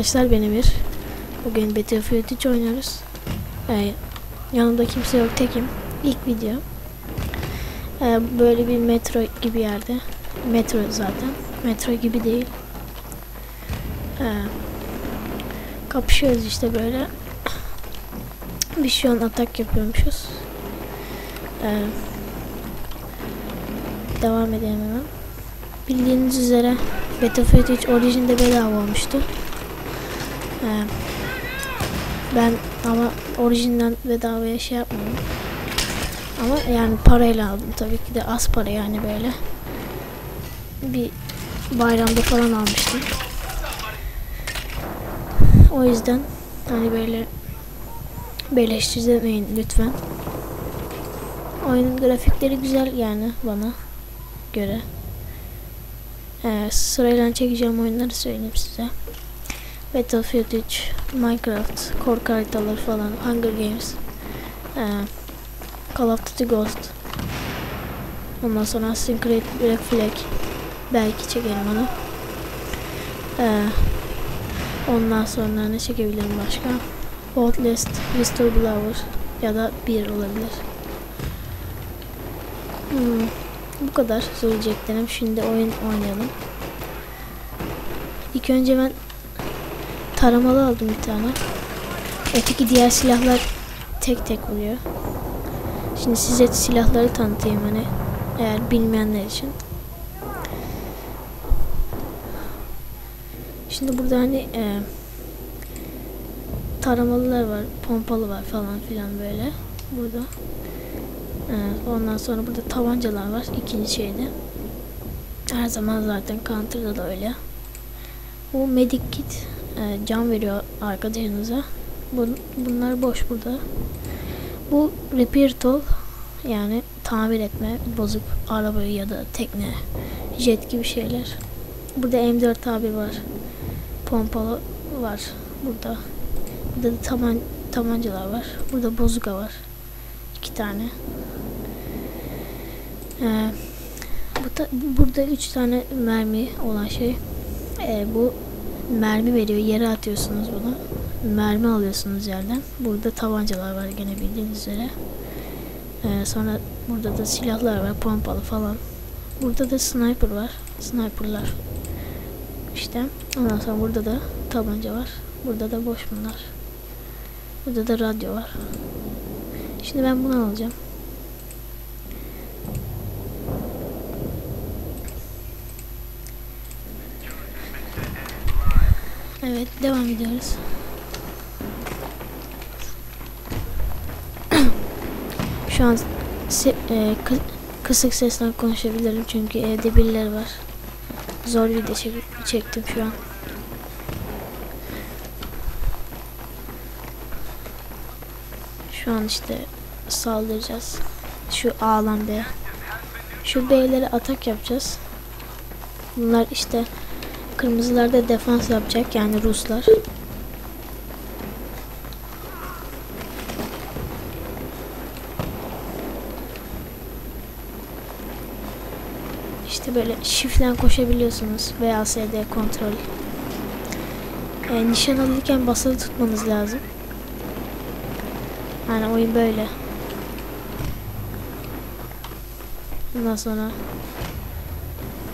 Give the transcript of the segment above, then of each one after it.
arkadaşlar beni bir. Bugün Battlefield 3 oynuyoruz. Ee, yanımda kimse yok tekim. İlk video. Ee, böyle bir metro gibi yerde. Metro zaten. Metro gibi değil. Ee, kapışıyoruz işte böyle. Biz şu an atak yapıyormuşuz. Ee, devam edelim hemen. Bildiğiniz üzere Battlefield 3 orijinde bedava olmuştu. Ee, ben ama orijinden bedavaya şey yapmadım. Ama yani parayla aldım tabii ki de az para yani böyle. Bir bayramda falan almıştım. O yüzden hani böyle beleşçi demeyin lütfen. Oyunun grafikleri güzel yani bana göre. Ee, sırayla çekeceğim oyunları söyleyeyim size. Battlefield 3, Minecraft, korku haritaları falan, Hunger Games, ee, Call of Duty Ghost. Ondan sonra Assassin's Creed Black Flag. Belki çekerim onu. Ee, ondan sonra ne çekebilirim başka? Outlast, Mr. Blower ya da bir olabilir. Hmm, bu kadar söyleyeceklerim. Şimdi oyun oynayalım. İlk önce ben taramalı aldım bir tane. Öteki diğer silahlar tek tek oluyor. Şimdi size silahları tanıtayım hani eğer bilmeyenler için. Şimdi burada hani e, taramalılar var, pompalı var falan filan böyle. Burada. E, ondan sonra burada tabancalar var ikinci şeyde. Her zaman zaten Counter'da da öyle. Bu medic kit e, can veriyor arkadaşınıza. Bun, bunlar boş burada. Bu repair tool yani tamir etme bozuk arabayı ya da tekne, jet gibi şeyler. Burada M4 abi var. Pompalı var burada. Burada da taban tabancalar var. Burada bozuka var. iki tane. Ee, bu da, burada üç tane mermi olan şey. Ee, bu mermi veriyor. Yere atıyorsunuz bunu. Mermi alıyorsunuz yerden. Burada tabancalar var gene bildiğiniz üzere. Ee, sonra burada da silahlar var. Pompalı falan. Burada da sniper var. Sniperlar. İşte. Ondan sonra burada da tabanca var. Burada da boş bunlar. Burada da radyo var. Şimdi ben bunu alacağım. Evet devam ediyoruz. Şu an se e, kı kısık sesle konuşabilirim çünkü evde birileri var. Zor video çek çektim şu an. Şu an işte saldıracağız. Şu ağlan B. Şu B'lere atak yapacağız. Bunlar işte kırmızılarda defans yapacak yani Ruslar. İşte böyle shift'le koşabiliyorsunuz veya SD kontrol. E, nişan alırken basılı tutmanız lazım. Yani oyun böyle. Bundan sonra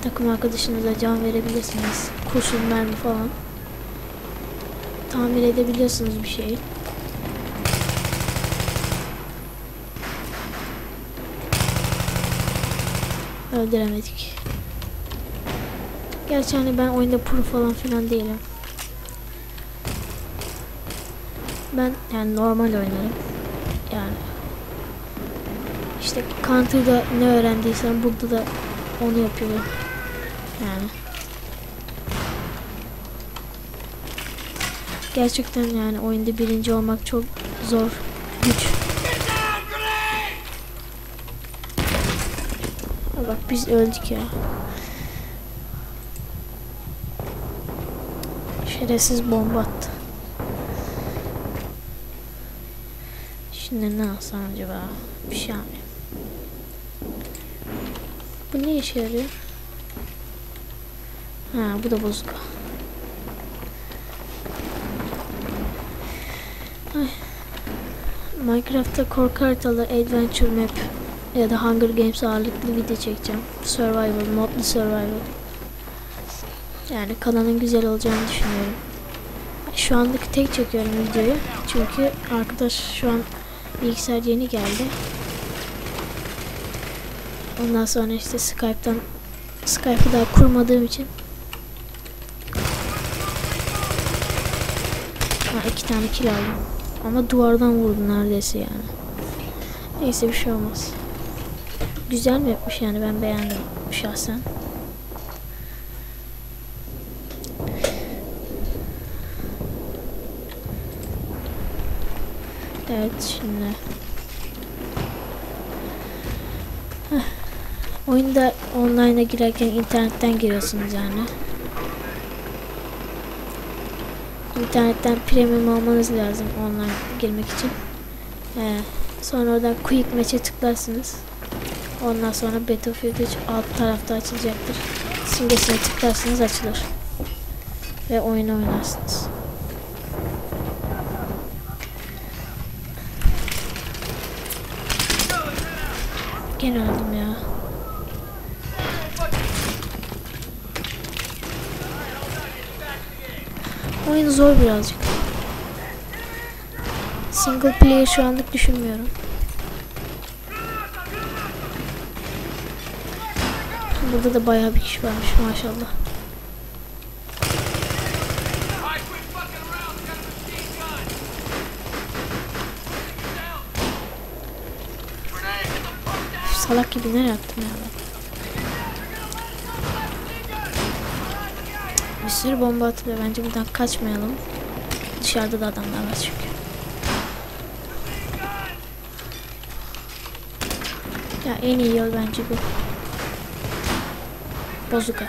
takım arkadaşınıza can verebilirsiniz. Kurşun, mermi falan. Tamir edebiliyorsunuz bir şeyi. Öldüremedik. Gerçi hani ben oyunda pro falan filan değilim. Ben yani normal oynarım. Yani işte Counter'da ne öğrendiysem burada da onu yapıyorum. Yani gerçekten yani oyunda birinci olmak çok zor, güç. Bak biz öldük ya. Şerefsiz bomba attı. Şimdi ne alsam acaba? Bir şey almayayım. Bu ne işe yarıyor? Ha bu da bozuk. Minecraft'ta korku haritalı Adventure Map ya da Hunger Games ağırlıklı video çekeceğim. Survival, modlu survival. Yani kanalın güzel olacağını düşünüyorum. Şu anlık tek çekiyorum videoyu. Çünkü arkadaş şu an bilgisayar yeni geldi. Ondan sonra işte Skype'tan Skype'ı daha kurmadığım için ha, iki tane kill aldım. Ama duvardan vurdu neredeyse yani. Neyse bir şey olmaz. Güzel mi yapmış yani ben beğendim şahsen. Evet şimdi. Heh. Oyunda online'a girerken internetten giriyorsunuz yani. İnternetten premium almanız lazım online girmek için. Ee, sonra oradan quick match'e tıklarsınız. Ondan sonra Battlefield 3 alt tarafta açılacaktır. Simgesine tıklarsınız açılır. Ve oyunu oynarsınız. Gene öldüm ya. Oyun zor birazcık. Single player şu anlık düşünmüyorum. Burada da bayağı bir kişi varmış maşallah. Salak gibi nereye attım ya ben? Sürü bomba atılıyor. Bence buradan kaçmayalım. Dışarıda da adamlar var çünkü. Ya en iyi yol bence bu. Bozuka.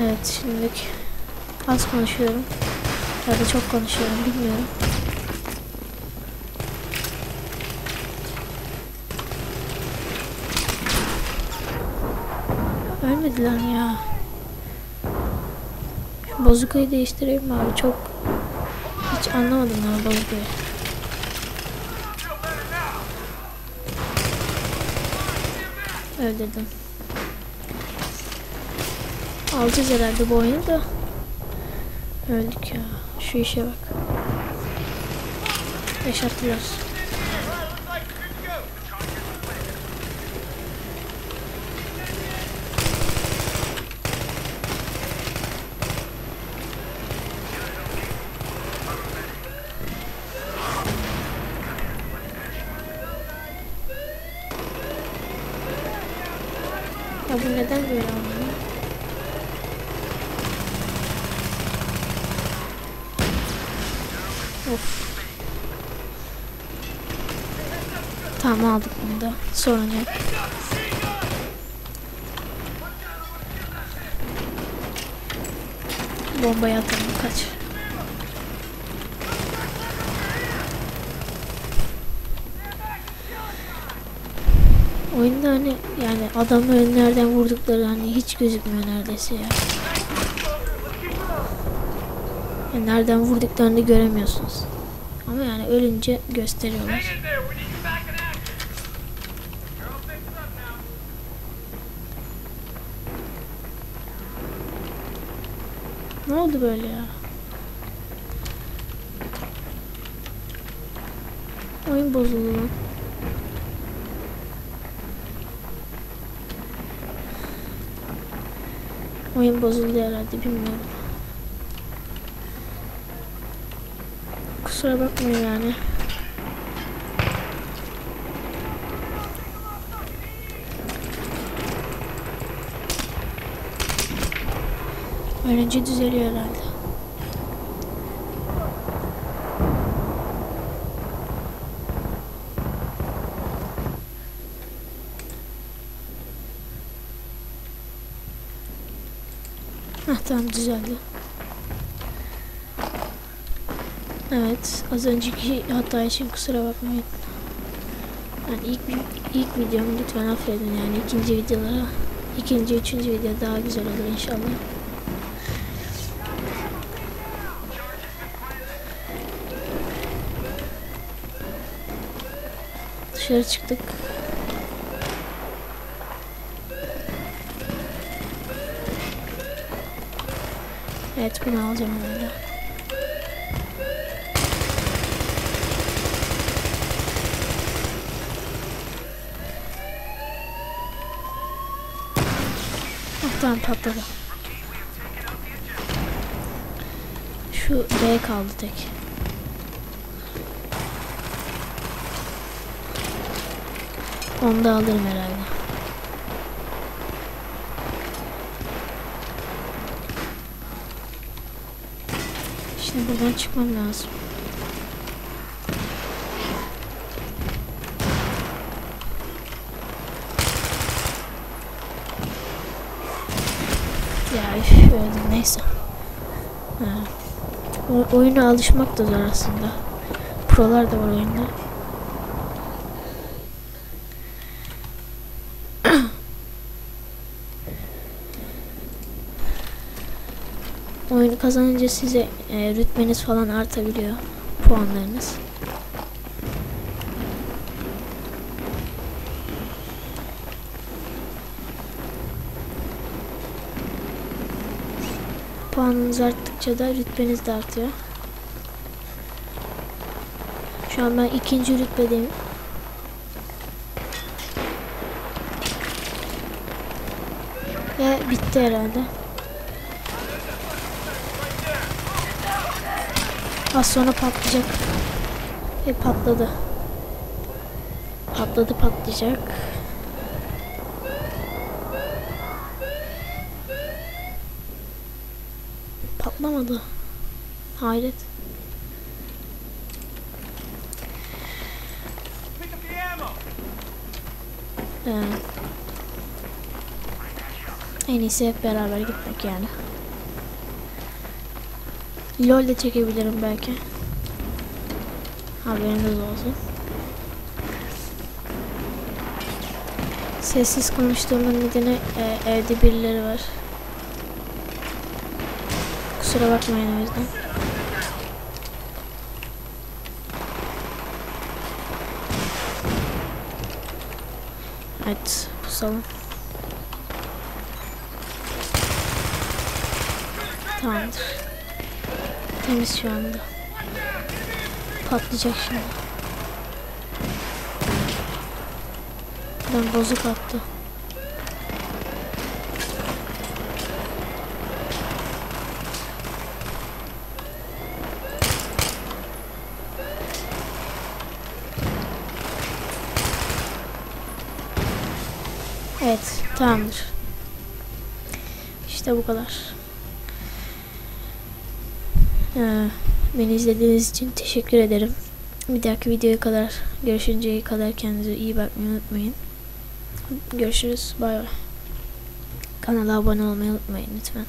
Evet şimdilik az konuşuyorum. Ya da çok konuşuyorum bilmiyorum. Ölmedi lan ya. Şu bozukayı değiştireyim mi abi? Çok hiç anlamadım ya bozukayı. Öldürdüm. Alacağız herhalde bu oyunu da. Öldük ya. Şu işe bak. Yaşattılar. Ya bu neden böyle olmuyor? Of. Tamam aldık bunu da. Sorun yok. Bombayı atalım kaç. Oyunda hani yani adamların nereden vurdukları hani hiç gözükmüyor neredeyse ya. Yani nereden vurduklarını göremiyorsunuz. Ama yani ölünce gösteriyorlar. Ne oldu böyle ya? Oyun bozuldu. Oyun bozuldu herhalde bilmiyorum. Kusura bakmayın yani. Ölünce düzeliyor herhalde. Heh tamam düzeldi. Evet az önceki hata için kusura bakmayın. Yani ilk ilk videom lütfen affedin yani ikinci videolara ikinci üçüncü video daha güzel olur inşallah. Dışarı çıktık. Evet bunu alacağım herhalde. Ah tamam patladı. Şu B kaldı tek. Onu da alırım herhalde. Şimdi buradan çıkmam lazım. Ya üf, öyle neyse. Ha. O, oyuna alışmak da zor aslında. Prolar da var oyunda. Oyunu kazanınca size e, rütbeniz falan artabiliyor. Puanlarınız. Puanınız arttıkça da rütbeniz de artıyor. Şu an ben ikinci rütbedeyim. Ve bitti herhalde. Az sonra patlayacak. Ve patladı. Patladı patlayacak. Patlamadı. Hayret. Ee, en iyisi hep beraber gitmek yani. LOL de çekebilirim belki. Haberiniz olsun. Sessiz konuştuğumun nedeni e, evde birileri var. Kusura bakmayın o yüzden. Evet, pusalım. Tamamdır. Temiz şu anda. Patlayacak şimdi. Ben bozuk attı. Evet, tamamdır. İşte bu kadar. Beni izlediğiniz için teşekkür ederim. Bir dahaki videoya kadar görüşünceye kadar kendinize iyi bakmayı unutmayın. Görüşürüz. Bay bay. Kanala abone olmayı unutmayın lütfen.